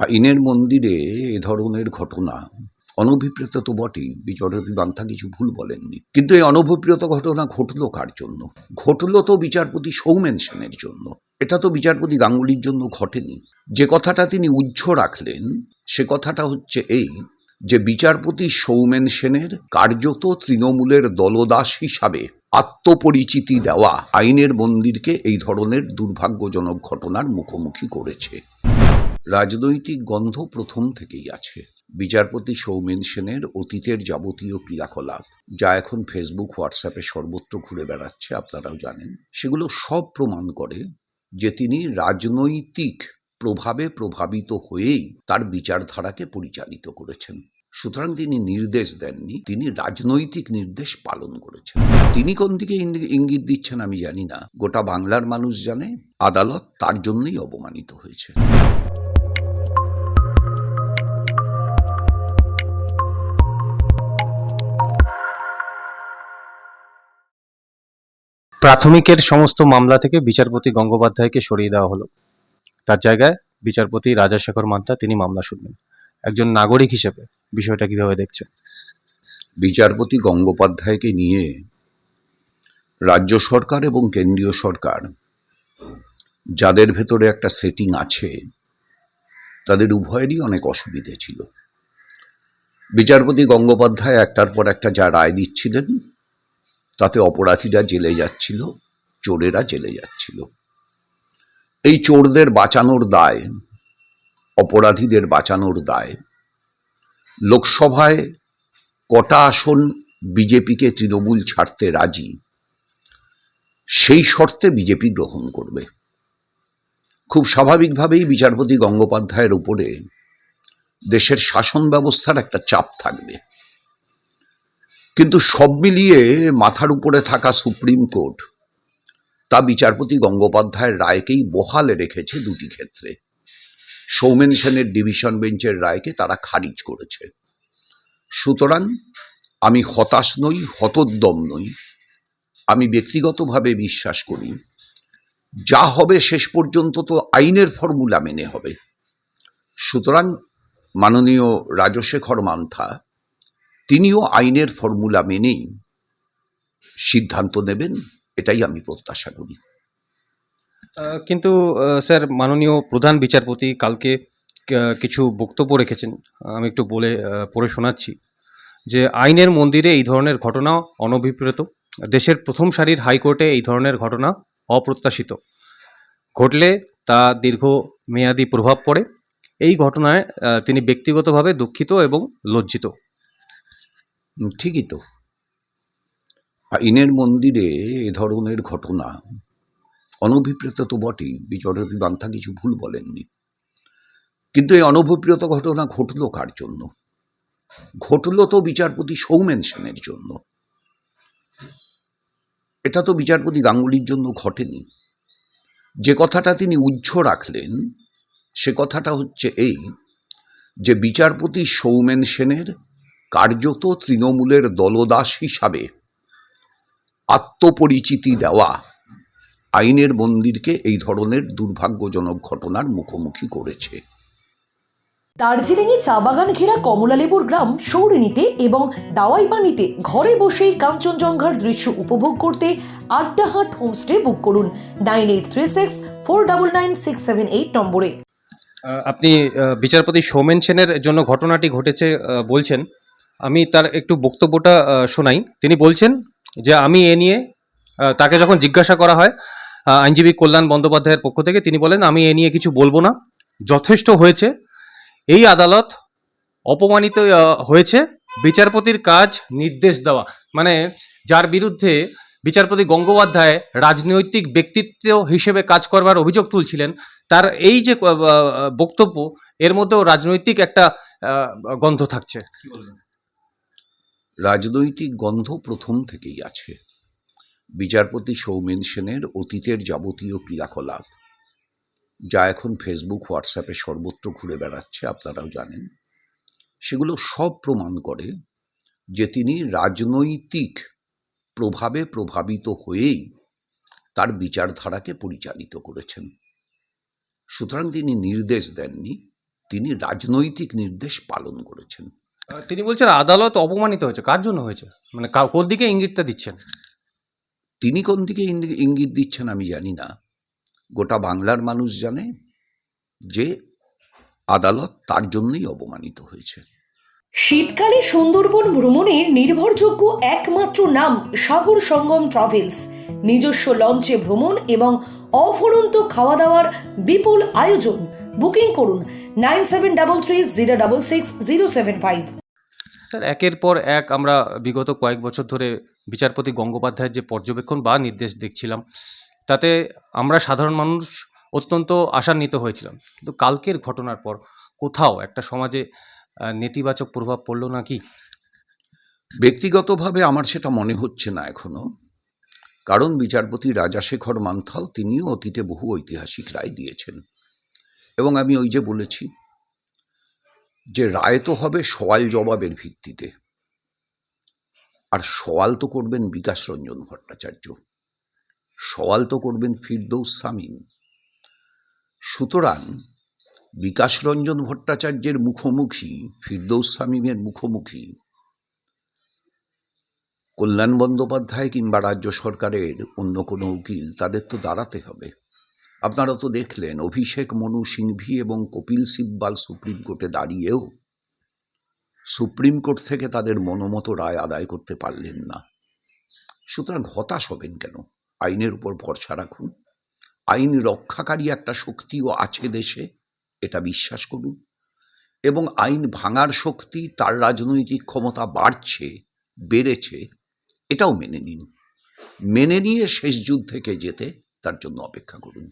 আইনের মন্দিরে এ ধরনের ঘটনা, অনভিপ্রেত তো বটেই বিচারপতি বান্থা কিছু ভুল বলেননি। কিন্তু এই অনভিপ্রেত ঘটনা ঘটলো কার জন্য? ঘটলো তো বিচারপতি সৌমেন সেনের জন্য। এটা তো বিচারপতি গাঙ্গুলির জন্য ঘটেনি। যে কথাটা তিনি উজ্জ্ব রাখলেন, সে কথাটা হচ্ছে এই, যে বিচারপতি সৌমেন সেনের কার্যত তৃণমূলের দলদাস হিসাবে আত্মপরিচিতি দেওয়া আইনের মন্দিরকে এই ধরনের দুর্ভাগ্যজনক ঘটনার মুখোমুখি করেছে। রাজনৈতিক গন্ধ প্রথম থেকেই আছে। বিচারপতি সৌমেন সেনের অতীতের যাবতীয় ক্রিয়াকলাপ, যা এখন ফেসবুক হোয়াটসঅ্যাপে সর্বত্র ঘুরে বেড়াচ্ছে, আপনারাও জানেন, সেগুলো সব প্রমাণ করে যে তিনি রাজনৈতিক প্রভাবে প্রভাবিত হয়েই তার বিচারধারাকে পরিচালিত করেছেন। সুতরাং তিনি নির্দেশ দেননি, তিনি রাজনৈতিক নির্দেশ পালন করেছেন। তিনি কোন দিকে ইঙ্গি- ইঙ্গিত দিচ্ছেন আমি জানি না। গোটা বাংলার মানুষ জানে, আদালত তার জন্যই অবমানিত হয়েছে। প্রাথমিকের সমস্ত মামলা থেকে বিচারপতি গঙ্গোপাধ্যায়কে সরিয়ে দেওয়া হলো। তার জায়গায় বিচারপতি রাজাশেখর মান্তা তিনি মামলা শুনবেন। একজন নাগরিক হিসেবে বিষয়টা কীভাবে দেখছেন? বিচারপতি গঙ্গোপাধ্যায়কে নিয়ে রাজ্য সরকার এবং কেন্দ্রীয় সরকার যাদের ভেতরে একটা সেটিং আছে, তাদের উভয়েরই অনেক অসুবিধে ছিল। বিচারপতি গঙ্গোপাধ্যায় একটার পর একটা যা রায় দিচ্ছিলেন তাতে অপরাধীরা জেলে যাচ্ছিল, চোরেরা জেলে যাচ্ছিল। এই চোরদের বাঁচানোর দায়, অপরাধীদের বাঁচানোর দায়। লোকসভায় কটা আসন বিজেপিকে তৃণমূল ছাড়তে রাজি, সেই শর্তে বিজেপি গ্রহণ করবে। খুব স্বাভাবিকভাবেই বিচারপতি গঙ্গোপাধ্যায়ের উপরে দেশের শাসন ব্যবস্থার একটা চাপ থাকবে। কিন্তু সব মিলিয়ে মাথার উপরে থাকা সুপ্রিম কোর্ট, তা বিচারপতি গঙ্গোপাধ্যায়ের রায়কেই বহালে রেখেছে দুটি ক্ষেত্রে। সৌমেন সেনের ডিভিশন বেঞ্চের রায়কে তারা খারিজ করেছে। সুতরাং আমি হতাশ নই, হতোদ্যম নই। আমি ব্যক্তিগতভাবে বিশ্বাস করি, যা হবে শেষ পর্যন্ত তো আইনের ফর্মুলা মেনে হবে। সুতরাং মাননীয় রাজশেখর মান্থা তিনিও আইনের ফর্মুলা মেনেই সিদ্ধান্ত নেবেন, এটাই আমি প্রত্যাশা করি। কিন্তু স্যার, মাননীয় প্রধান বিচারপতি কালকে কিছু বক্তব্য রেখেছেন, আমি একটু বলে পড়ে শোনাচ্ছি। যে আইনের মন্দিরে এই ধরনের ঘটনা অনভিপ্রেত, দেশের প্রথম সারির হাইকোর্টে এই ধরনের ঘটনা অপ্রত্যাশিত। ঘটলে তা দীর্ঘ মেয়াদি প্রভাব পড়ে। এই ঘটনায় তিনি ব্যক্তিগতভাবে দুঃখিত এবং লজ্জিত। ঠিকই তো। আইনের মন্দিরে এ ধরনের ঘটনা, অনভিপ্রেত তো বটেই বিচারপতি বান্থা কিছু ভুল বলেননি। কিন্তু এই অনভিপ্রেত ঘটনা ঘটলো কার জন্য? ঘটলো তো বিচারপতি সৌমেন সেনের জন্য। এটা তো বিচারপতি গাঙ্গুলির জন্য ঘটেনি। যে কথাটা তিনি উজ্জ্ব রাখলেন, সে কথাটা হচ্ছে এই যে বিচারপতি সৌমেন সেনের কার্যত তৃণমূলের দলদাস হিসাবে আত্মপরিচিতি দেওয়া আইনের মন্দিরকে এই ধরনের দুর্ভাগ্যজনক ঘটনার মুখোমুখি করেছে। দার্জিলিংয়ে চা বাগান ঘেরা কমলালেবুর গ্রাম সৌরিনীতে এবং দাওয়াইবানিতে ঘরে বসেই কাঞ্চনজঙ্ঘার দৃশ্য উপভোগ করতে আড্ডাহাট হোমস্টে বুক করুন nine eight three six four double nine six seven eight নম্বরে। আপনি বিচারপতি সৌমেন সেনের জন্য ঘটনাটি ঘটেছে বলছেন। আমি তার একটু বক্তব্যটা শোনাই। তিনি বলছেন যে আমি এ নিয়ে তাকে যখন জিজ্ঞাসা করা হয় আইনজীবী কল্যাণ বন্দ্যোপাধ্যায়ের পক্ষ থেকে, তিনি বলেন, আমি এ নিয়ে কিছু বলব না। যথেষ্ট হয়েছে। এই আদালত অপমানিত হয়েছে। বিচারপতির কাজ নির্দেশ দেওয়া। মানে যার বিরুদ্ধে বিচারপতি গঙ্গোপাধ্যায় রাজনৈতিক ব্যক্তিত্ব হিসেবে কাজ করবার অভিযোগ তুলছিলেন, তার এই যে বক্তব্য, এর মধ্যেও রাজনৈতিক একটা গন্ধ থাকছে। রাজনৈতিক গন্ধ প্রথম থেকেই আছে। বিচারপতি সৌমেন সেনের অতীতের যাবতীয় ক্রিয়াকলাপ, যা এখন ফেসবুক, হোয়াটসঅ্যাপে সর্বত্র ঘুরে বেড়াচ্ছে, আপনারাও জানেন, সেগুলো সব প্রমাণ করে যে তিনি রাজনৈতিক প্রভাবে প্রভাবিত হয়েই তার বিচারধারাকে পরিচালিত করেছেন। সুতরাং তিনি নির্দেশ দেননি, তিনি রাজনৈতিক নির্দেশ পালন করেছেন। তিনি বলছেন আদালত অপমানিত হয়েছে। কার জন্য হয়েছে? মানে কোন দিকে ইঙ্গিতটা দিচ্ছেন? তিনি কোন দিকে ইঙ্গিত দিচ্ছেন আমি জানি না। গোটা বাংলার মানুষ জানে যে আদালত তার জন্যই অপমানিত হয়েছে। শীতকালে সুন্দরবন ভ্রমণের নির্ভরযোগ্য একমাত্র নাম সাগর সঙ্গম ট্রাভেলস। নিজস্ব লঞ্চে ভ্রমণ এবং অফুরন্ত খাওয়া দাওয়ার বিপুল আয়োজন বুকিং করুন nine seven double three zero double six zero seven five. Sir একের পর এক আমরা বিগত কয়েক বছর ধরে বিচারপতি গঙ্গোপাধ্যায়ের যে পর্যবেক্ষণ বা নির্দেশ দেখছিলাম তাতে আমরা সাধারণ মানুষ অত্যন্ত আশান্বিত হয়েছিলাম। কিন্তু কালকের ঘটনার পর কোথাও একটা সমাজে নেতিবাচক প্রভাব পড়ল নাকি? ব্যক্তিগতভাবে আমার সেটা মনে হচ্ছে না এখনও। কারণ বিচারপতি রাজাশেখর মান্থাল তিনিও অতীতে বহু ঐতিহাসিক রায় দিয়েছেন। এবং আমি ওই যে বলেছি যে রায় তো হবে সওয়াল জবাবের ভিত্তিতে। আর সওয়াল তো করবেন বিকাশ রঞ্জন ভট্টাচার্য। সওয়াল তো করবেন ফিরদৌস সামিন সুতরাং বিকাশ রঞ্জন ভট্টাচার্যের মুখোমুখি, ফিরদৌস সামিমের মুখোমুখি কল্যাণ বন্দ্যোপাধ্যায় কিংবা রাজ্য সরকারের অন্য কোনো উকিল তাদের তো দাঁড়াতে হবে। আপনারা তো দেখলেন, অভিষেক মনু সিংভি এবং কপিল সিব্বাল সুপ্রিম কোর্টে দাঁড়িয়েও সুপ্রিম কোর্ট থেকে তাদের মনোমতো রায় আদায় করতে পারলেন না। সুতরাং হতাশ হবেন কেন? আইনের উপর ভরসা রাখুন। আইন রক্ষাকারী একটা শক্তিও আছে দেশে, এটা বিশ্বাস করুন। এবং আইন ভাঙার শক্তি, তার রাজনৈতিক ক্ষমতা বাড়ছে, বেড়েছে, এটাও মেনে নিন। মেনে নিয়ে শেষ যুদ্ধ থেকে যেতে তার জন্য অপেক্ষা করুন।